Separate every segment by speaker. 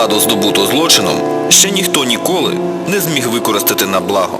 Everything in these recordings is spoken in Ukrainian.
Speaker 1: владу здобуту злочином, ще ніхто ніколи не зміг використати на благо.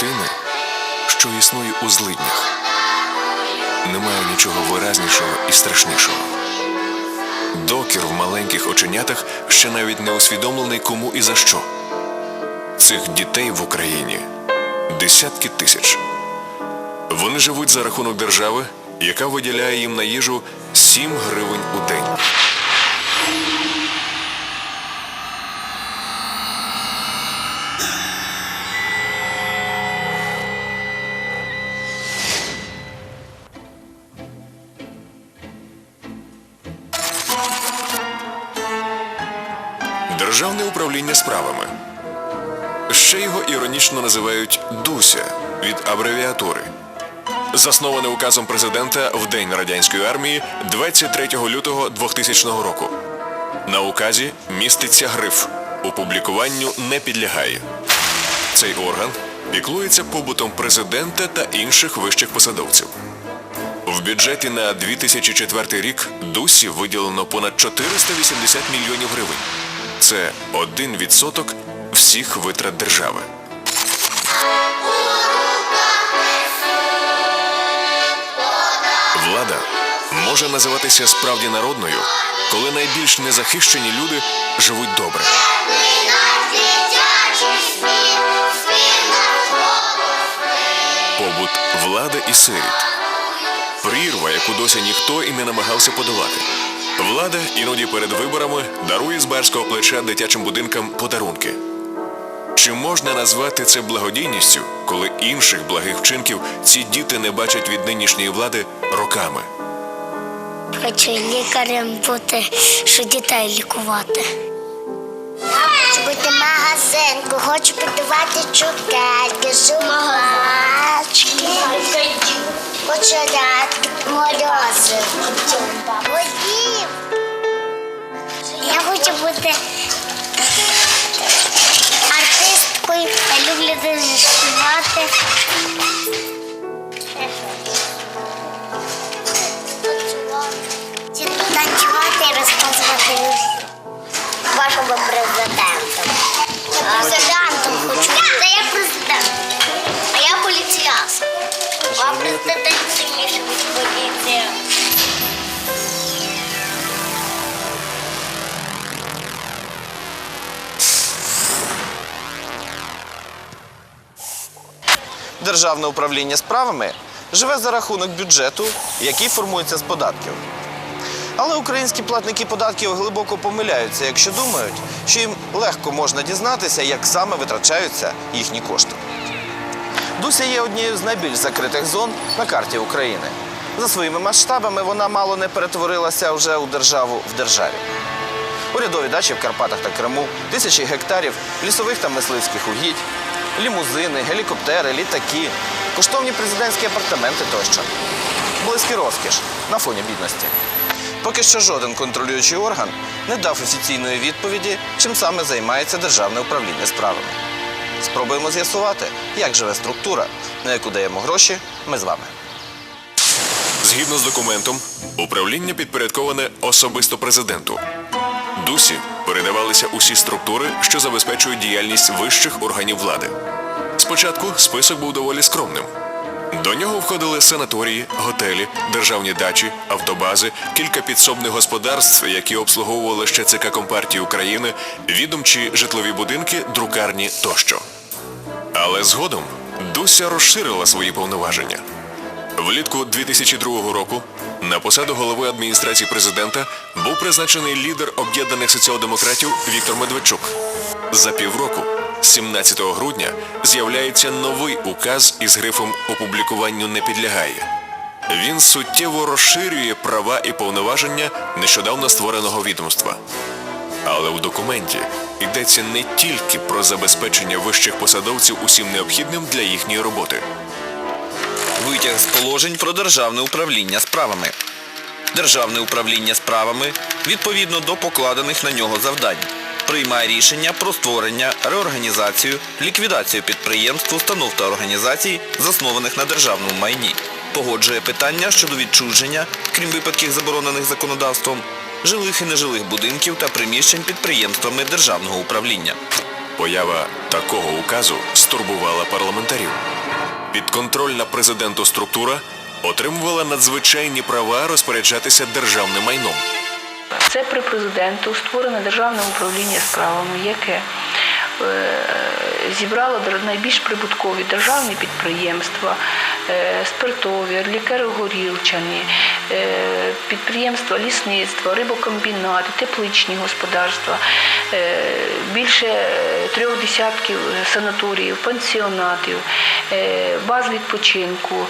Speaker 2: Очі дитини, що існує у злиднях. Немає нічого виразнішого і страшнішого. Докір в маленьких оченятах ще навіть не усвідомлений кому і за що. Цих дітей в Україні десятки тисяч. Вони живуть за рахунок держави, яка виділяє їм на їжу 7 гривень у день. Державне управління справами. Ще його іронічно називають ДУСЯ від абревіатури. Засноване указом президента в День радянської армії 23 лютого 2000 року. На указі міститься гриф опублікуванню не підлягає. Цей орган піклується побутом президента та інших вищих посадовців. В бюджеті на 2004 рік ДУСі виділено понад 480 мільйонів гривень. Це 1% всіх витрат держави. Влада може називатися справді народною, коли найбільш незахищені люди живуть добре. Побут влади і сиріт. Прірва, яку досі ніхто і не намагався подолати. Влада іноді перед виборами дарує з барського плеча дитячим будинкам подарунки. Чи можна назвати це благодійністю, коли інших благих вчинків ці діти не бачать від нинішньої влади роками?
Speaker 3: Хочу лікарем бути, що дітей лікувати. Хочу бути магазинку, хочу подавати цукерки, жувачки. Хочу морози. Водів. Я хочу бути артисткою, я люблю дуже співати.
Speaker 4: Державне управління справами живе за рахунок бюджету, який формується з податків. Але українські платники податків глибоко помиляються, якщо думають, що їм легко можна дізнатися, як саме витрачаються їхні кошти. Дуся є однією з найбільш закритих зон на карті України. За своїми масштабами вона мало не перетворилася вже у державу в державі. Урядові дачі в Карпатах та Криму, тисячі гектарів лісових та мисливських угідь, лімузини, гелікоптери, літаки, коштовні президентські апартаменти тощо. Близький розкіш на фоні бідності. Поки що жоден контролюючий орган не дав офіційної відповіді, чим саме займається державне управління справами. Спробуємо з'ясувати, як живе структура, на яку даємо гроші ми з вами.
Speaker 2: Згідно з документом, управління підпорядковане особисто президенту. Дусі передавалися усі структури, що забезпечують діяльність вищих органів влади. Спочатку список був доволі скромним: До нього входили санаторії, готелі, державні дачі, автобази, кілька підсобних господарств, які обслуговували ще ЦК Компартії України, відомчі житлові будинки, друкарні тощо. Але згодом Дуся розширила свої повноваження. Влітку 2002 року на посаду голови адміністрації президента був призначений лідер об'єднаних соціал-демократів Віктор Медведчук. За півроку, 17 грудня, з'являється новий указ із грифом опублікуванню не підлягає. Він суттєво розширює права і повноваження нещодавно створеного відомства. Але у документі йдеться не тільки про забезпечення вищих посадовців усім необхідним для їхньої роботи.
Speaker 1: Витяг з положень про державне управління справами. Державне управління справами відповідно до покладених на нього завдань приймає рішення про створення, реорганізацію, ліквідацію підприємств, установ та організацій, заснованих на державному майні, погоджує питання щодо відчуження, крім випадків заборонених законодавством, жилих і нежилих будинків та приміщень підприємствами державного управління.
Speaker 2: Поява такого указу стурбувала парламентарів. Підконтрольна президенту структура отримувала надзвичайні права розпоряджатися державним майном.
Speaker 5: Це при президенту створене державне управління справами, яке е, зібрало найбільш прибуткові державні підприємства, спиртові, лікаро-горілчані, е, підприємства лісництва, рибокомбінати, тепличні господарства, е, більше е, трьох десятків санаторіїв, пансіонатів, е, баз відпочинку,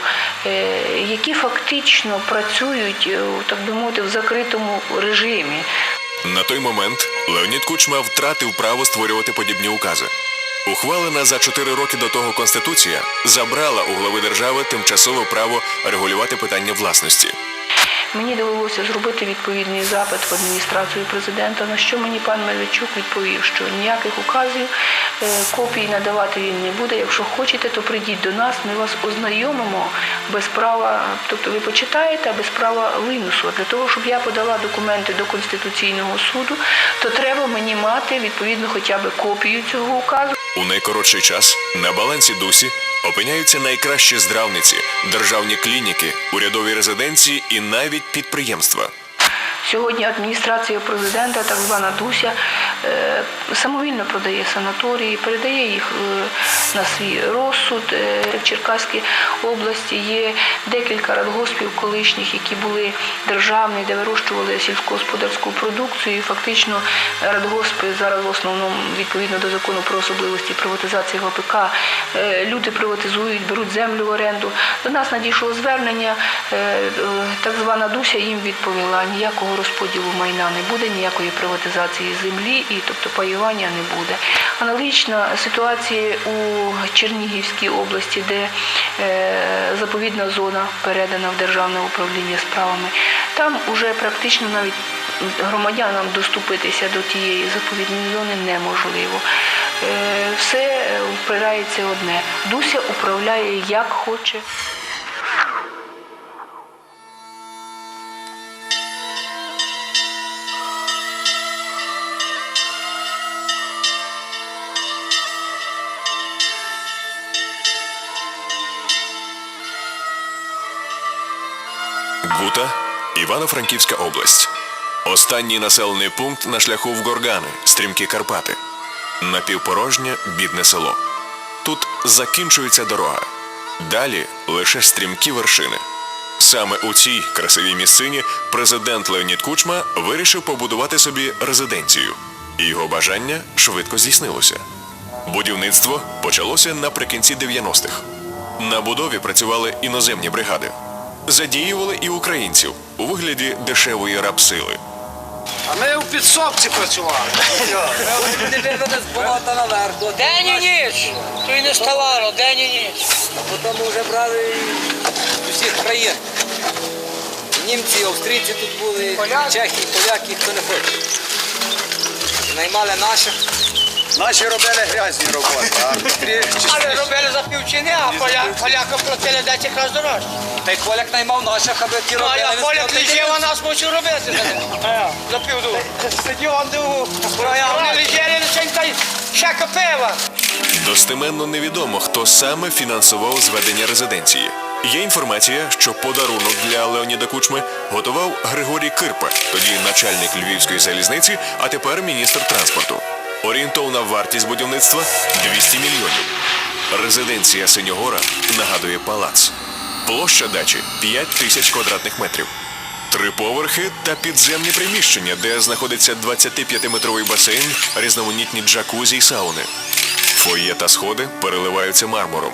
Speaker 5: е, які фактично працюють, е, так би мовити, в закритому режимі.
Speaker 2: На той момент Леонід Кучма втратив право створювати подібні укази. Ухвалена за чотири роки до того Конституція забрала у глави держави тимчасове право регулювати питання власності.
Speaker 5: Мені довелося зробити відповідний запит в адміністрацію президента, на що мені пан Мельничук відповів, що ніяких указів е, копій надавати він не буде. Якщо хочете, то прийдіть до нас, ми вас ознайомимо без права, тобто ви почитаєте, а без права виносу. А для того, щоб я подала документи до Конституційного суду, то треба мені мати відповідно хоча б копію цього указу.
Speaker 2: У найкоротший час на балансі Дусі опиняються найкращі здравниці, державні клініки, урядові резиденції і навіть підприємства.
Speaker 5: Сьогодні адміністрація президента, так звана Дуся, е, самовільно продає санаторії, передає їх е, на свій розсуд. Е, В Черкаській області є декілька радгоспів колишніх, які були державні, де вирощували сільськогосподарську продукцію. І фактично радгоспи зараз в основному відповідно до закону про особливості приватизації ВПК люди приватизують, беруть землю в оренду. До нас надійшло звернення, так звана Дуся їм відповіла, ніякого розподілу майна не буде, ніякої приватизації землі, і тобто паювання не буде. Аналогічна ситуація у Чернігівській області, де е, заповідна зона передана в державне управління справами. Там уже практично навіть громадянам доступитися до тієї заповідної зони неможливо. Е, Все впирається одне. Дуся управляє як хоче.
Speaker 2: Гута, Івано-Франківська область. Останній населений пункт на шляху в Горгани, стрімкі Карпати. Напівпорожнє бідне село. Тут закінчується дорога. Далі лише стрімкі вершини. Саме у цій красивій місцині президент Леонід Кучма вирішив побудувати собі резиденцію. Його бажання швидко здійснилося. Будівництво почалося наприкінці 90-х. На будові працювали іноземні бригади. Задіювали і українців у вигляді дешевої рабсили.
Speaker 6: А ми у підсобці працювали.
Speaker 7: Люди вивели з болота наверх. до
Speaker 6: День і ніч. То й не ставало, день і ніч.
Speaker 7: А потім вже брали з усіх країн. Німці, австрійці тут були, чехи, поляки, хто не хоче. Наймали наших.
Speaker 8: Наші робили грязні роботи, а
Speaker 6: Але робили за півчини, а поля, полякам платили 10 разів дорожче.
Speaker 7: Та й поляк наймав наших, аби ті
Speaker 6: Ну, а я поляк
Speaker 7: сказав,
Speaker 6: лежив, а нас мусив робити за півду. Сидів он диву. А вони лежали лише та й чека пива.
Speaker 2: Достеменно невідомо, хто саме фінансував зведення резиденції. Є інформація, що подарунок для Леоніда Кучми готував Григорій Кирпа, тоді начальник Львівської залізниці, а тепер міністр транспорту. Орієнтовна вартість будівництва 200 мільйонів. Резиденція Синьогора нагадує палац. Площа дачі 5 тисяч квадратних метрів. Три поверхи та підземні приміщення, де знаходиться 25-метровий басейн, різноманітні джакузі й сауни. Фоє та сходи переливаються мармуром.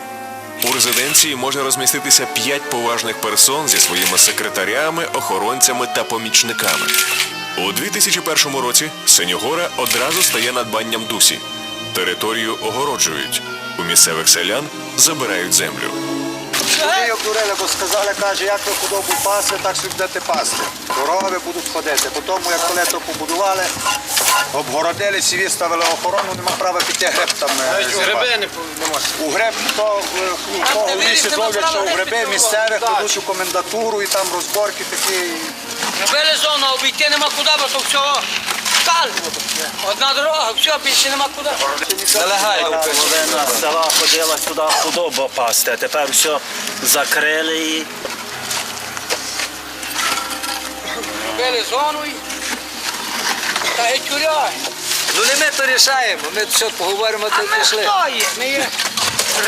Speaker 2: У резиденції може розміститися п'ять поважних персон зі своїми секретарями, охоронцями та помічниками. У 2001 році Синьогора одразу стає надбанням Дусі. Територію огороджують. У місцевих селян забирають землю.
Speaker 8: Ми обдурили, бо сказали, каже, як ви худобу пасли, так собі будете пасти. Корови будуть ходити. По тому, як коли то побудували, обгородили, всі виставили охорону, нема права піти гриб там. е, зірвати.
Speaker 6: Гриби не, можна.
Speaker 8: У гриб то ну, того в лісі ловлять, що у гриби місцевих ведуть у комендатуру і там розборки такі.
Speaker 6: Грибили зону, обійти нема куди, бо то всього скаль. Одна дорога, все, більше нема куди.
Speaker 9: Половина села ходила сюди худобу пасти, а тепер все закрили і
Speaker 6: Грибили зону і та геть тюря.
Speaker 7: Ну не ми то рішаємо, ми все поговоримо, то
Speaker 6: Ми
Speaker 7: пішли.
Speaker 6: хто є? Ми є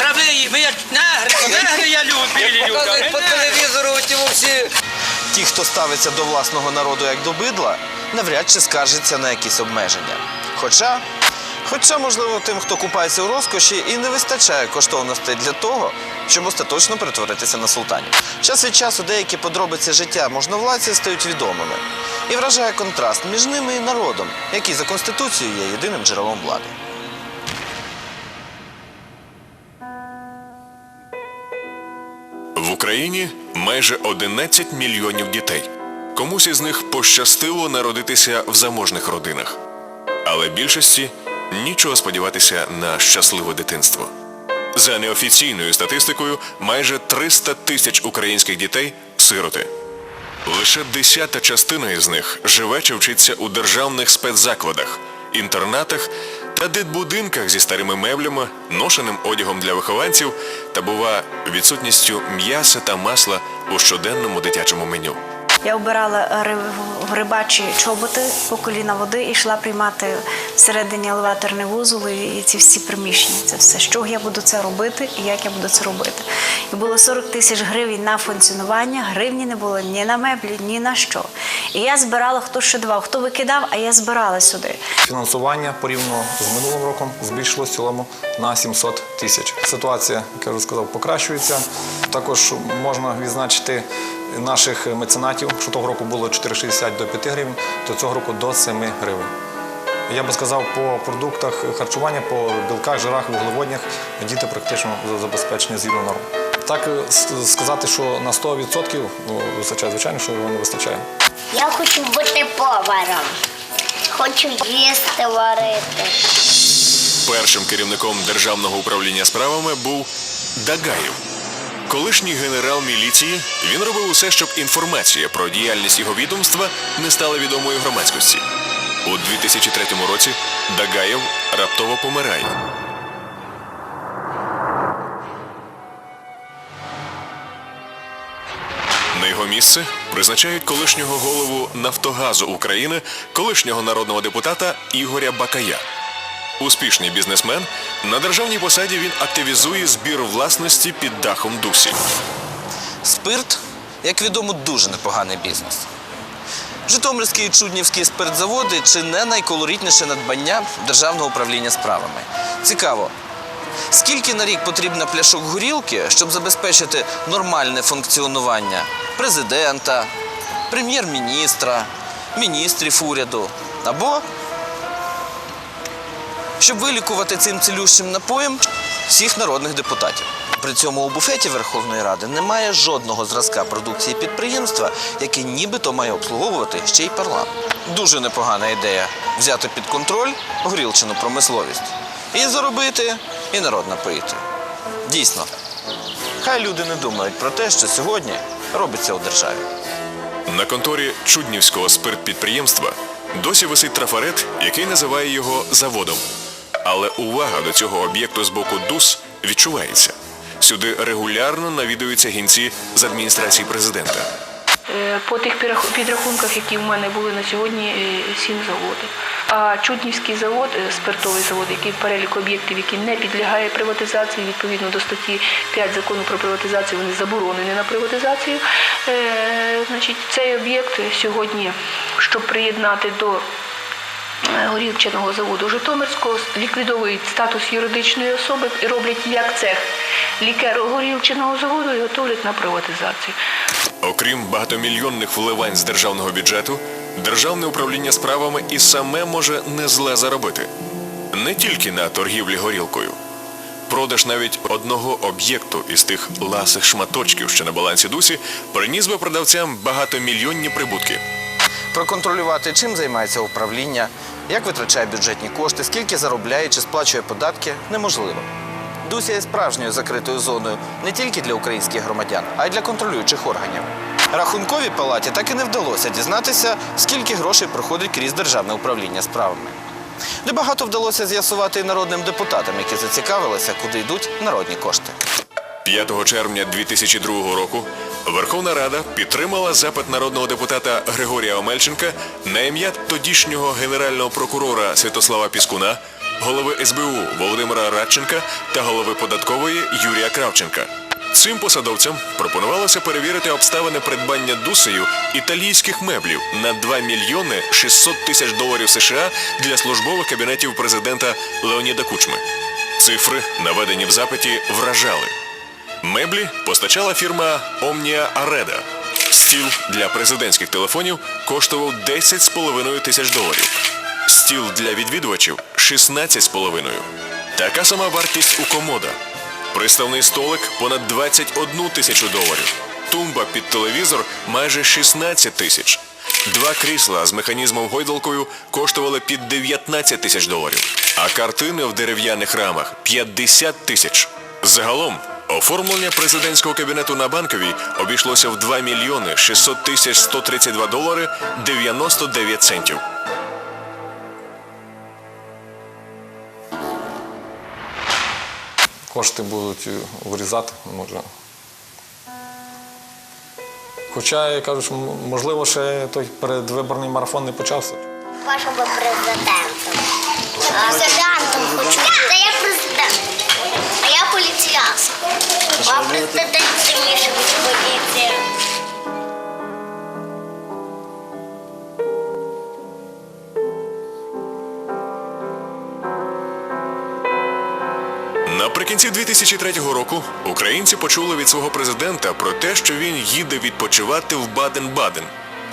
Speaker 6: раби, ми є негри, негри я люблю, білі люди.
Speaker 7: Показують по телевізору ті всі.
Speaker 4: Ті, хто ставиться до власного народу як до бидла, навряд чи скаржиться на якісь обмеження. Хоча, хоча, можливо, тим, хто купається у розкоші, і не вистачає коштовностей для того, щоб остаточно перетворитися на султанів. Час від часу деякі подробиці життя можновладців стають відомими. І вражає контраст між ними і народом, який за конституцією є єдиним джерелом влади.
Speaker 2: Україні майже 11 мільйонів дітей. Комусь із них пощастило народитися в заможних родинах. Але більшості нічого сподіватися на щасливе дитинство. За неофіційною статистикою, майже 300 тисяч українських дітей сироти. Лише десята частина із них живе чи вчиться у державних спецзакладах, інтернатах та дитбудинках зі старими меблями, ношеним одягом для вихованців та, бува, відсутністю м'яса та масла у щоденному дитячому меню.
Speaker 10: Я обирала гри- грибачі чоботи по коліна води і йшла приймати всередині елеваторний вузол і ці всі приміщення. Це все. Чого я буду це робити і як я буду це робити. І було 40 тисяч гривень на функціонування. Гривні не було ні на меблі, ні на що. І я збирала, хто що давав, хто викидав, а я збирала сюди.
Speaker 11: Фінансування порівняно з минулим роком збільшилось цілому на 700 тисяч. Ситуація, як я вже сказав, покращується. Також можна відзначити наших меценатів, що того року було 4,60 до 5 гривень, то цього року до 7 гривень. Я би сказав, по продуктах харчування, по білках, жирах, вуглеводнях діти практично забезпечені згідно норм. Так е, сказати, що на 100% ну, вистачає, звичайно, що його не вистачає.
Speaker 3: Я хочу бути поваром. Хочу їсти варити.
Speaker 2: Першим керівником державного управління справами був Дагаєв. Колишній генерал міліції він робив усе, щоб інформація про діяльність його відомства не стала відомою громадськості. У 2003 році Дагаєв раптово помирає. На його місце призначають колишнього голову Нафтогазу України, колишнього народного депутата Ігоря Бакая. Успішний бізнесмен на державній посаді він активізує збір власності під дахом Дусі.
Speaker 4: Спирт, як відомо, дуже непоганий бізнес. Житомирські і Чуднівські спиртзаводи чи не найколоритніше надбання державного управління справами. Цікаво, скільки на рік потрібно пляшок горілки, щоб забезпечити нормальне функціонування президента, прем'єр-міністра, міністрів уряду або щоб вилікувати цим цілющим напоєм всіх народних депутатів. При цьому у буфеті Верховної Ради немає жодного зразка продукції підприємства, яке нібито має обслуговувати ще й парламент. Дуже непогана ідея взяти під контроль горілчину промисловість і заробити, і народ напоїти. Дійсно, хай люди не думають про те, що сьогодні робиться у державі.
Speaker 2: На конторі Чуднівського спиртпідприємства досі висить трафарет, який називає його заводом. Але увага до цього об'єкту з боку ДУС відчувається. Сюди регулярно навідуються гінці з адміністрації президента.
Speaker 5: Е, По тих підрахунках, які в мене були на сьогодні, е, сім заводів. А Чуднівський завод, е, спиртовий завод, який в перелік об'єктів, який не підлягає приватизації, відповідно до статті 5 закону про приватизацію, вони заборонені на приватизацію. Значить, цей об'єкт сьогодні, щоб приєднати до е, заводу Житомирського ліквідовують статус юридичної особи і роблять як цех лікеро-горілчаного заводу і готують на приватизацію.
Speaker 2: Окрім багатомільйонних вливань з державного бюджету, державне управління справами і саме може не зле заробити. Не тільки на торгівлі горілкою. Продаж навіть одного об'єкту із тих ласих шматочків, що на балансі дусі, приніс би продавцям багатомільйонні прибутки.
Speaker 4: Проконтролювати, чим займається управління, як витрачає бюджетні кошти, скільки заробляє чи сплачує податки, неможливо. Дуся є справжньою закритою зоною не тільки для українських громадян, а й для контролюючих органів. Рахунковій палаті так і не вдалося дізнатися, скільки грошей проходить крізь державне управління справами. Небагато вдалося з'ясувати і народним депутатам, які зацікавилися, куди йдуть народні кошти.
Speaker 2: 5 червня 2002 року Верховна Рада підтримала запит народного депутата Григорія Омельченка на ім'я тодішнього генерального прокурора Святослава Піскуна, голови СБУ Володимира Радченка та голови податкової Юрія Кравченка. Цим посадовцям пропонувалося перевірити обставини придбання Дусею італійських меблів на 2 мільйони 600 тисяч доларів США для службових кабінетів президента Леоніда Кучми. Цифри, наведені в запиті, вражали. Меблі постачала фірма Omnia Areda. Стіл для президентських телефонів коштував 10,5 тисяч доларів. Стіл для відвідувачів 16,5. Така сама вартість у комода. Приставний столик понад 21 тисячу доларів. Тумба під телевізор майже 16 тисяч. Два крісла з механізмом гойдалкою коштували під 19 тисяч доларів, а картини в дерев'яних рамах 50 тисяч. Загалом оформлення президентського кабінету на банковій обійшлося в 2 мільйони 600 тисяч 132 долари 99 центів.
Speaker 11: Кошти будуть вирізати, може. Хоча, я кажу, що можливо, ще той передвиборний марафон не почався.
Speaker 3: Вашого президентом. Президентом хочу. Та я президент. Я поліціянт. А президент сильніше від поліції.
Speaker 2: Наприкінці 2003 року українці почули від свого президента про те, що він їде відпочивати в Баден-Баден.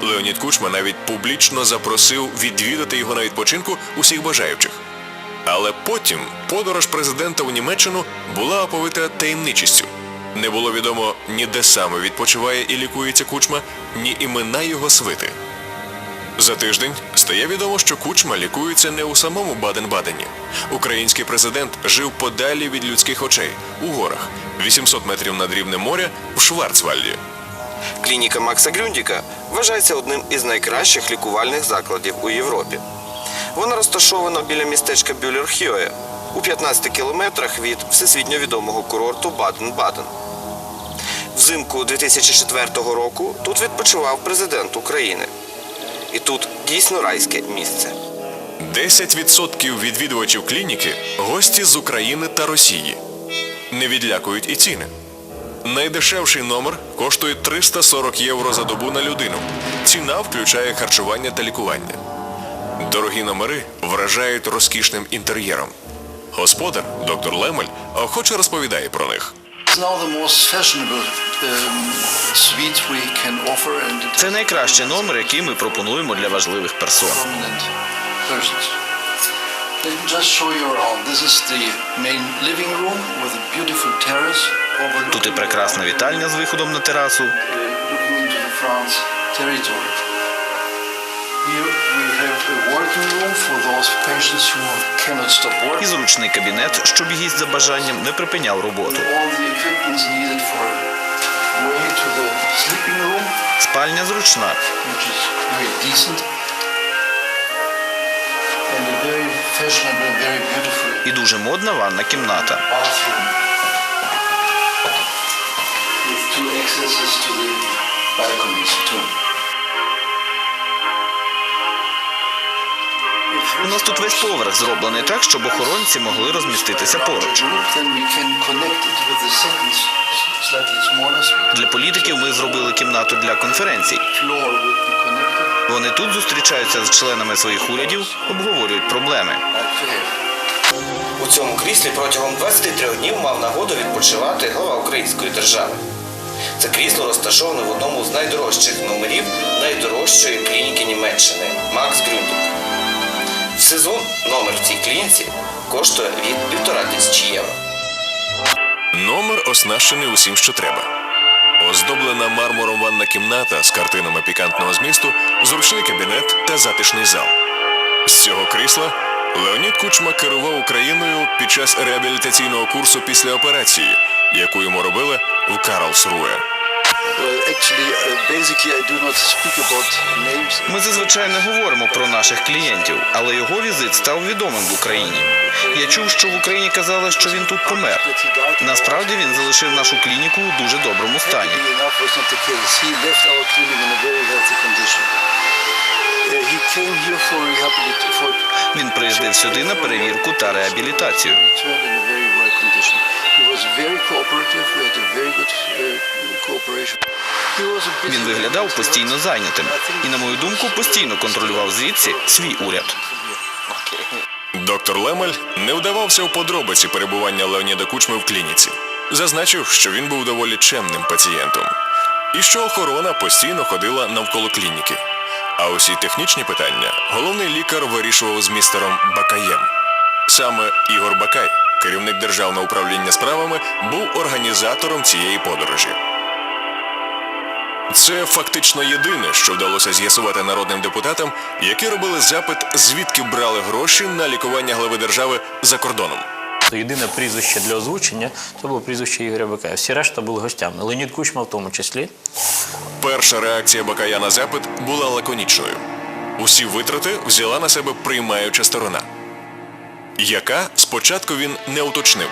Speaker 2: Леонід Кучма навіть публічно запросив відвідати його на відпочинку усіх бажаючих. Але потім подорож президента у Німеччину була оповита таємничістю. Не було відомо ні де саме відпочиває і лікується Кучма, ні імена його свити. За тиждень стає відомо, що Кучма лікується не у самому Баден-Бадені. Український президент жив подалі від людських очей у горах, 800 метрів над рівнем моря в Шварцвальді.
Speaker 4: Клініка Макса Грюндіка вважається одним із найкращих лікувальних закладів у Європі. Вона розташована біля містечка Бюлерхьоє у 15 кілометрах від всесвітньо відомого курорту Баден-Баден. Взимку 2004 року тут відпочивав президент України. І тут дійсно райське місце.
Speaker 2: 10% відвідувачів клініки гості з України та Росії. Не відлякують і ціни. Найдешевший номер коштує 340 євро за добу на людину. Ціна включає харчування та лікування. Дорогі номери вражають розкішним інтер'єром. Господар, доктор Лемель, охоче розповідає про них.
Speaker 12: It
Speaker 4: Це найкращий номер, який ми пропонуємо для важливих персон. Тут і прекрасна вітальня з виходом на терасу. І зручний кабінет, щоб гість за бажанням не припиняв роботу. Спальня зручна. І дуже модна ванна кімната.
Speaker 12: accesses to the balconies too.
Speaker 4: У нас тут весь поверх зроблений так, щоб охоронці могли розміститися поруч. Для політиків ми зробили кімнату для конференцій. Вони тут зустрічаються з членами своїх урядів, обговорюють проблеми. У цьому кріслі протягом 23 днів мав нагоду відпочивати глава української держави. Це крісло розташоване в одному з найдорожчих номерів найдорожчої клініки Німеччини Макс Грюндік. Сезон номер в цій клініці коштує від півтора тисячі євро.
Speaker 2: Номер оснащений усім, що треба. Оздоблена мармуром ванна кімната з картинами пікантного змісту, зручний кабінет та затишний зал. З цього крісла Леонід Кучма керував Україною під час реабілітаційного курсу після операції, яку йому робили в Карлсруе.
Speaker 4: Ми зазвичай не говоримо про наших клієнтів, але його візит став відомим в Україні. Я чув, що в Україні казали, що він тут помер. Насправді він залишив нашу клініку у дуже доброму стані. Він приїздив сюди на перевірку та реабілітацію. Він виглядав постійно зайнятим і, на мою думку, постійно контролював звідси свій уряд.
Speaker 2: Доктор Лемель не вдавався у подробиці перебування Леоніда Кучми в клініці. Зазначив, що він був доволі чемним пацієнтом, і що охорона постійно ходила навколо клініки. А усі технічні питання головний лікар вирішував з містером Бакаєм. Саме Ігор Бакай, керівник державного управління справами, був організатором цієї подорожі. Це фактично єдине, що вдалося з'ясувати народним депутатам, які робили запит, звідки брали гроші на лікування глави держави за кордоном.
Speaker 13: Єдине прізвище для озвучення це було прізвище Ігоря Бакая. Всі решта були гостями. Леонід Кучма в тому числі.
Speaker 2: Перша реакція Бакая на запит була лаконічною. Усі витрати взяла на себе приймаюча сторона, яка спочатку він не уточнив.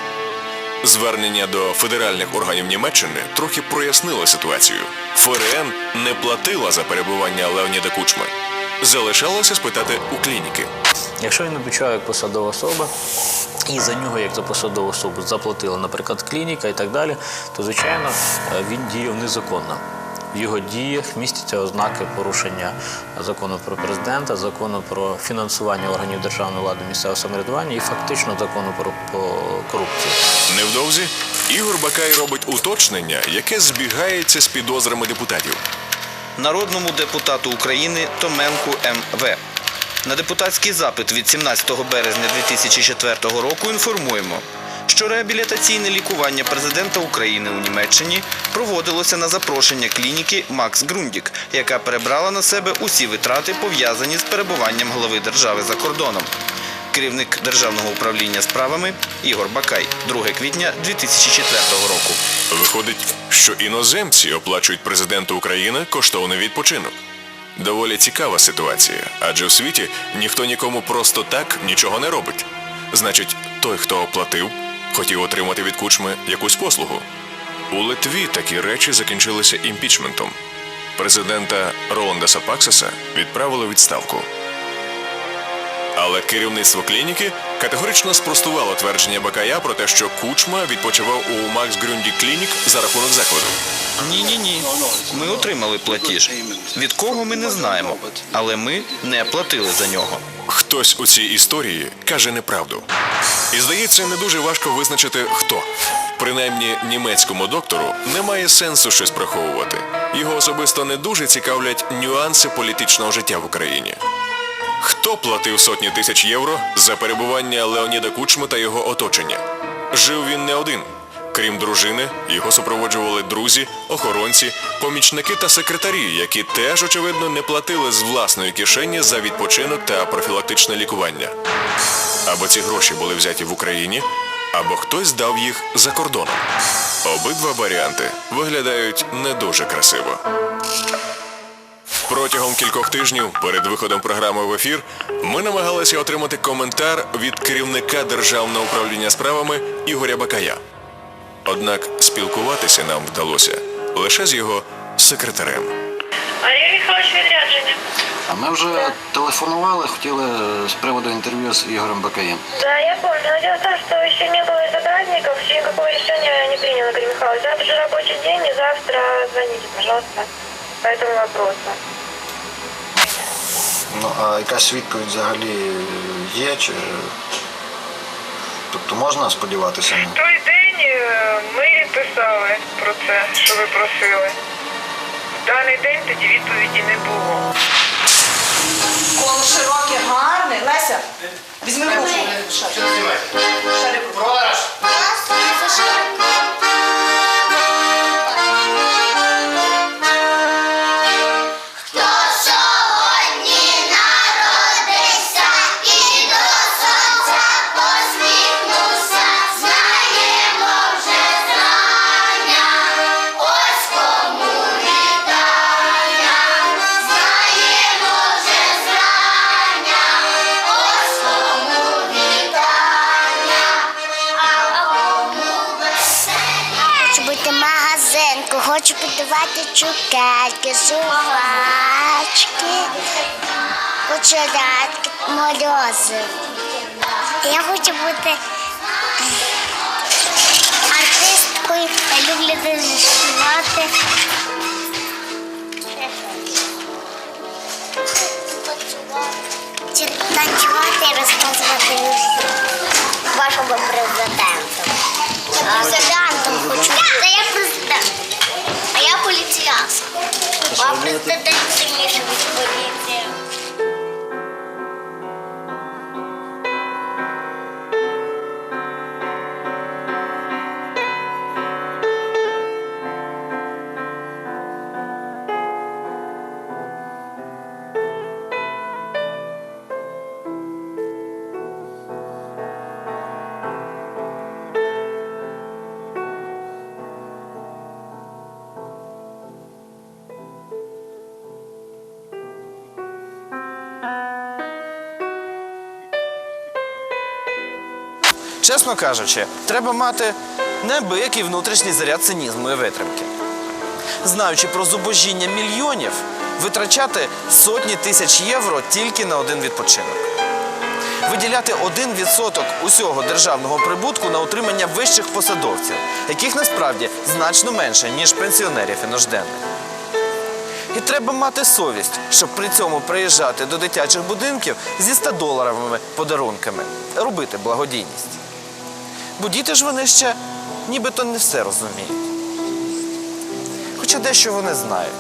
Speaker 2: Звернення до федеральних органів Німеччини трохи прояснило ситуацію. ФРН не платила за перебування Леоніда Кучми. Залишалося спитати у клініки.
Speaker 13: Якщо він обіцяє як посадова особа, і за нього, як за посадову особу, заплатила, наприклад, клініка і так далі, то звичайно е, він діяв незаконно. В його діях містяться ознаки порушення закону про президента, закону про фінансування органів державної влади місцевого самоврядування і фактично закону про, про корупцію.
Speaker 2: Невдовзі Ігор Бакай робить уточнення, яке збігається з підозрами депутатів.
Speaker 4: Народному депутату України Томенку М.В. На депутатський запит від 17 березня 2004 року інформуємо, що реабілітаційне лікування президента України у Німеччині проводилося на запрошення клініки Макс Грундік, яка перебрала на себе усі витрати, пов'язані з перебуванням глави держави за кордоном. Керівник Державного управління справами Ігор Бакай, 2 квітня 2004 року.
Speaker 2: Виходить, що іноземці оплачують президенту України коштовний відпочинок. Доволі цікава ситуація, адже в світі ніхто нікому просто так нічого не робить. Значить, той, хто оплатив, хотів отримати від кучми якусь послугу. У Литві такі речі закінчилися імпічментом. Президента Роланда Сапаксаса відправили відставку. Але керівництво клініки категорично спростувало твердження Бакая про те, що Кучма відпочивав у Макс Грюнді Клінік за рахунок закладу.
Speaker 4: Ні, ні, ні. Ми отримали платіж. Від кого ми не знаємо, але ми не платили за нього.
Speaker 2: Хтось у цій історії каже неправду. І здається, не дуже важко визначити хто. Принаймні, німецькому доктору немає сенсу щось приховувати. Його особисто не дуже цікавлять нюанси політичного життя в Україні. Хто платив сотні тисяч євро за перебування Леоніда Кучми та його оточення? Жив він не один. Крім дружини, його супроводжували друзі, охоронці, помічники та секретарі, які теж, очевидно, не платили з власної кишені за відпочинок та профілактичне лікування. Або ці гроші були взяті в Україні, або хтось дав їх за кордоном. Обидва варіанти виглядають не дуже красиво. Протягом кількох тижнів перед виходом програми в ефір ми намагалися отримати коментар від керівника Державного управління справами Ігоря Бакая. Однак спілкуватися нам вдалося лише з його секретарем.
Speaker 14: Андрій Михайлович відрядження.
Speaker 12: А ми вже телефонували, хотіли з приводу інтерв'ю з Ігорем Бакаєм.
Speaker 14: Да, я помню. Дело в том, что еще не было из-за праздников, никакого решения не принял Игорь Михайлович. Завтра же рабочий день, и завтра звоните, пожалуйста, по этому вопросу.
Speaker 12: Ну, а якась відповідь взагалі є? Чи... Тобто можна сподіватися на
Speaker 14: Той день е, ми відписали про це, що ви просили. В даний день тоді відповіді не було.
Speaker 15: Коло широке, гарне. Леся, візьми руку.
Speaker 16: Хто
Speaker 3: хочу подавати цукерки, жувачки, хочу дати морозиво. Я хочу бути артисткою, я люблю дуже співати. Танцювати і розказувати вашому президенту. Президентом хочу. Та я президент. А Вам. А президент сильніше від поліції.
Speaker 4: Чесно кажучи, треба мати неабиякий внутрішній заряд цинізму і витримки. Знаючи про зубожіння мільйонів, витрачати сотні тисяч євро тільки на один відпочинок. Виділяти 1% усього державного прибутку на утримання вищих посадовців, яких насправді значно менше, ніж пенсіонерів і нужденних. І треба мати совість, щоб при цьому приїжджати до дитячих будинків зі 100-доларовими подарунками, робити благодійність. Бо діти ж вони ще нібито не все розуміють. Хоча дещо вони знають,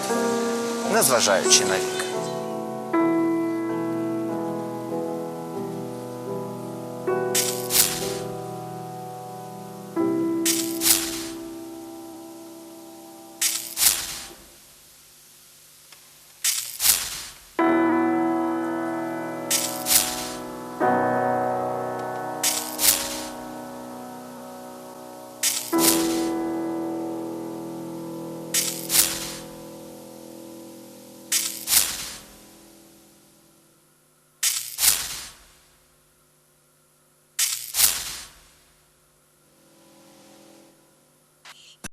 Speaker 4: незважаючи на вік.